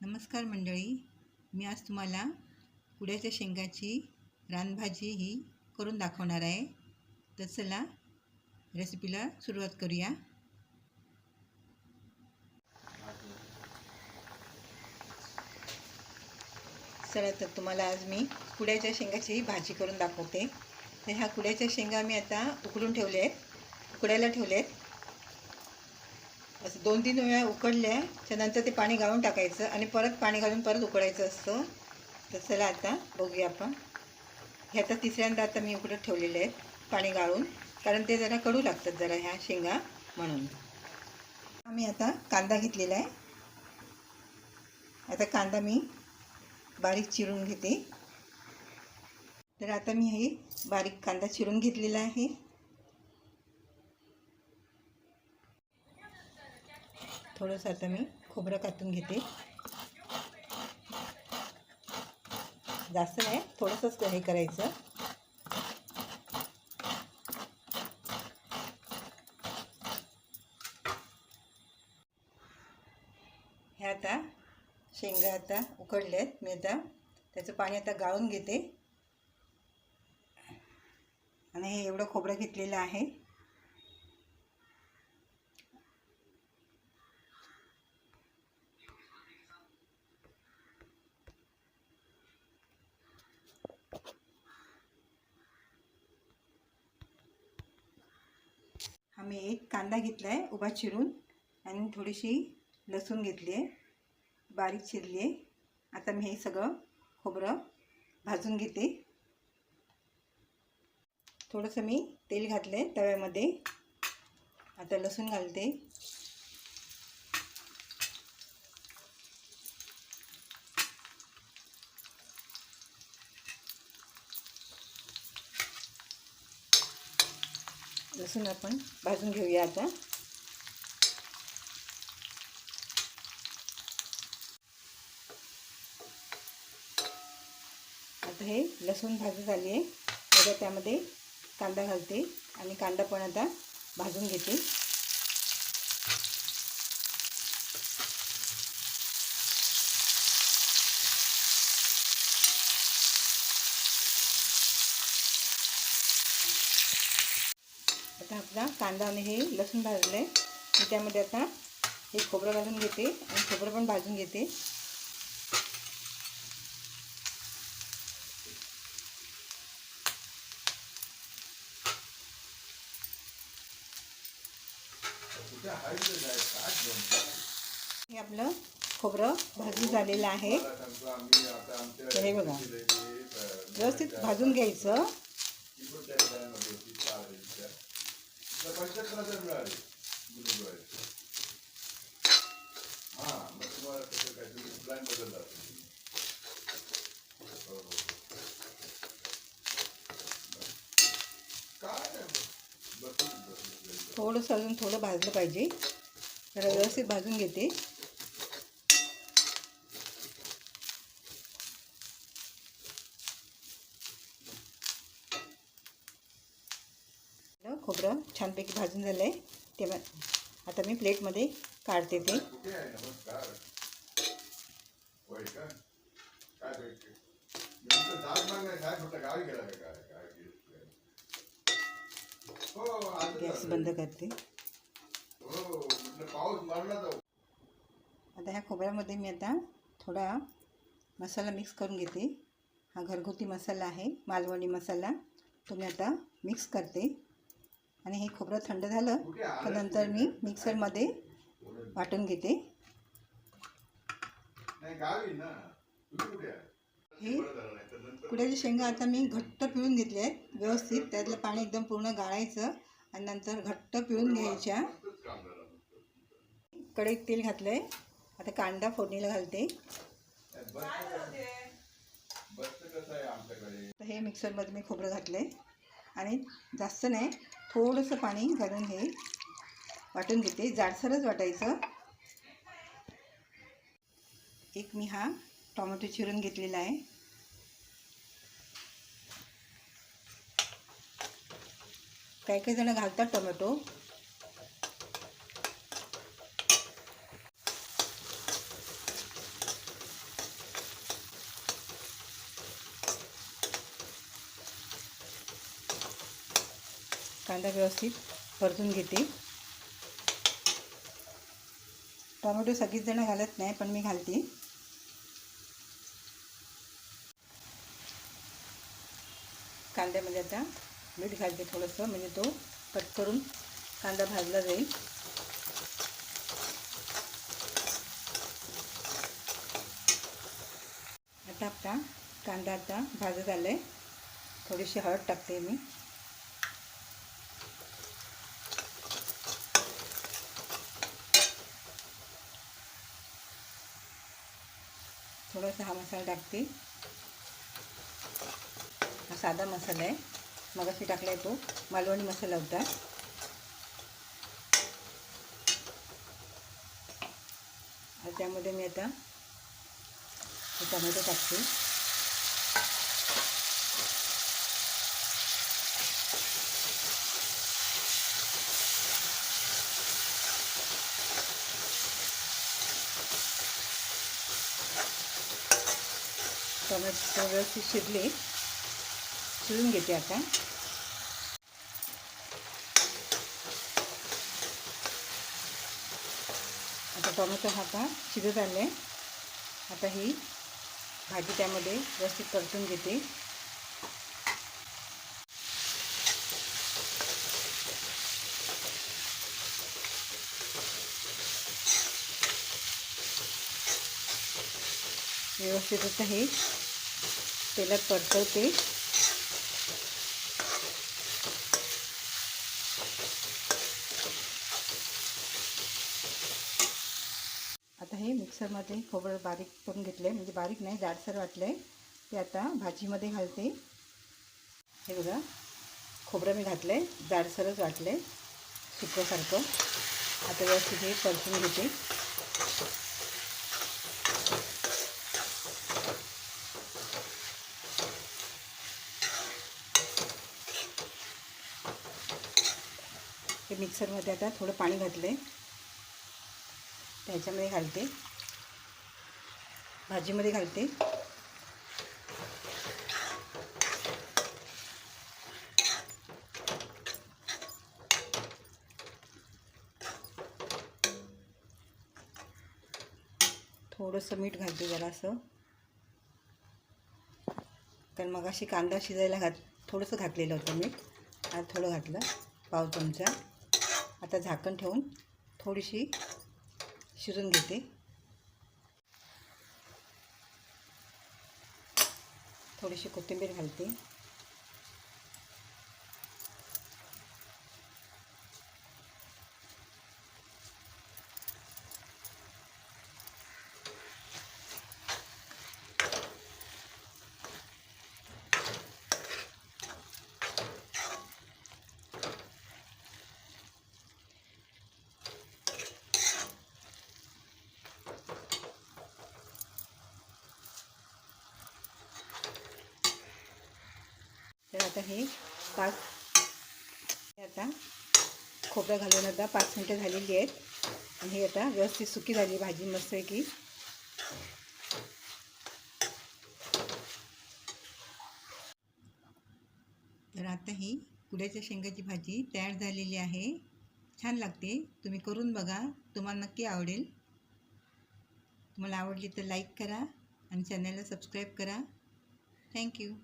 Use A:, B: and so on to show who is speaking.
A: नमस्कार मंडळी. मी आज तुम्हाला कुड्याच्या शेंगाची रानभाजी ही करून दाखवणार आहे. तर चला रेसिपीला सुरुवात करूया. चला तर तुम्हाला आज मी कुड्याच्या शेंगाची भाजी करून दाखवते. तर ह्या कुड्याच्या शेंगा मी आता उकडून ठेवले आहेत. उकडायला ठेवले आहेत. असं दोन तीन वेळा उकडले त्यानंतर ते पाणी गाळून टाकायचं आणि परत पाणी घालून परत उकडायचं असतं. तर चला आता बघूया आपण. हे आता तिसऱ्यांदा आता मी उकडत ठेवलेले आहेत पाणी गाळून कारण ते जरा कडू लागतात जरा ह्या शेंगा म्हणून. आम्ही आता कांदा घेतलेला आहे. आता कांदा मी बारीक चिरून घेते. तर आता मी हे बारीक कांदा चिरून घेतलेला आहे. थोडंसं आता मी खोबरं कातून घेते. जास्त नाही थोडंसंच हे करायचं. हे आता शेंगा आता उकडल्या आहेत मी आता त्याचं पाणी आता गाळून घेते. आणि हे एवढं खोबरं घेतलेलं आहे. मी एक कांदा घेतला आहे उभा चिरून आणि थोडीशी लसूण घेतली आहे बारीक चिरली आहे आता मी हे सगळं खोबरं भाजून घेते. थोडंसं मी तेल घातलं आहे तव्यामध्ये. आता लसूण घालते. लसूण आपण भाजून घेऊया आता. आता हे लसूण भाजी झाली आहे. आता त्यामध्ये कांदा घालते आणि कांदा पण आता भाजून घेते. आपला कांदा आणि हे लसूण भाजलं आहे मी त्यामध्ये आता हे खोबरं घालून घेते आणि खोबरं पण भाजून घेते. हे आपलं खोबरं भाजून झालेलं आहे. हे बघा व्यवस्थित भाजून घ्यायचं. थोडंसं अजून थोडं भाजलं पाहिजे. जरा व्यवस्थित भाजून घेते खोबरं छानपैकी भाजून झालं आहे तेव्हा आता मी प्लेटमध्ये काढते ते. गॅस बंद करते. आता ह्या खोबऱ्यामध्ये मी आता थोडा मसाला मिक्स करून घेते. हा घरगुती मसाला आहे मालवणी मसाला. तो मी आता मिक्स करते. आणि हे खोबरं थंड झालं तर नंतर मी मिक्सरमध्ये वाटून घेते. हे कुड्याच्या शेंगा आता मी घट्ट पिळून घेतले आहेत व्यवस्थित. त्यातलं पाणी एकदम पूर्ण गाळायचं आणि नंतर घट्ट पिळून घ्यायच्या. कढईत तेल घातलं आहे आता कांदा फोडणीला घालते. तर हे मिक्सरमध्ये मी खोबरं घातलं आहे आणि जास्त नाही थोडंसं पाणी घालून हे वाटून घेते. जाडसरच वाटायचं. एक मी हा टोमॅटो चिरून घेतलेला आहे. काही काही जण घालतात टोमॅटो. कांदा व्यवस्थित परतून घेते. टोमॅटो सगळीच जणं घालत नाही पण मी घालते. कांद्यामध्ये आता मीठ घालते थोडंसं म्हणजे तो कट करून कांदा भाजला जाईल. आता आपला कांदा आता भाजत आला आहे थोडीशी हळद टाकते मी. थोडासा हा मसाला टाकते. हा साधा मसाला आहे. मगाशी टाकला आहे तो. मालवणी मसाला होता. त्यामध्ये मी आता हे टमॅटो टाकते. टोमॅटो व्यवस्थित शिजले शिजून घेते आता. आता टोमॅटो हा आता शिजत आले. आता ही भाजी त्यामध्ये व्यवस्थित परतून घेते. व्यवस्थित आता हे तेलात परतवते. आता हे मिक्सरमध्ये खोबरं बारीक करून घेतलं आहे म्हणजे बारीक नाही जाडसर वाटलं आहे ते आता भाजीमध्ये घालते. हे बघा खोबरं मी घातलं आहे जाडसरच वाटलं आहे सुकंसारखं आता व्यवस्थित हे परतून घेते. हे मिक्सरमध्ये आता थोडं पाणी घातलं आहे त्याच्यामध्ये घालते. भाजीमध्ये घालते. थोडंसं मीठ घालते जरासं. कारण मग अशी कांदा शिजायला घात थोडंसं घातलेलं होतं मीठ. आज थोडं घातलं. पाव चमचा. आता झाकण ठेवून थोडीशी शिजून घेते. थोडीशी कोथिंबीर घालते. आता हे पाच हे आता खोबरं घालून आता पाच मिनटं झालेली आहेत. आणि हे आता व्यवस्थित सुकी झाली भाजी मस्त आहे की. तर आता ही कुड्याच्या शेंगाची भाजी तयार झालेली आहे. छान लागते. तुम्ही करून बघा. तुम्हाला नक्की आवडेल. तुम्हाला आवडली तर लाईक करा आणि चॅनलला सबस्क्राईब करा. थँक्यू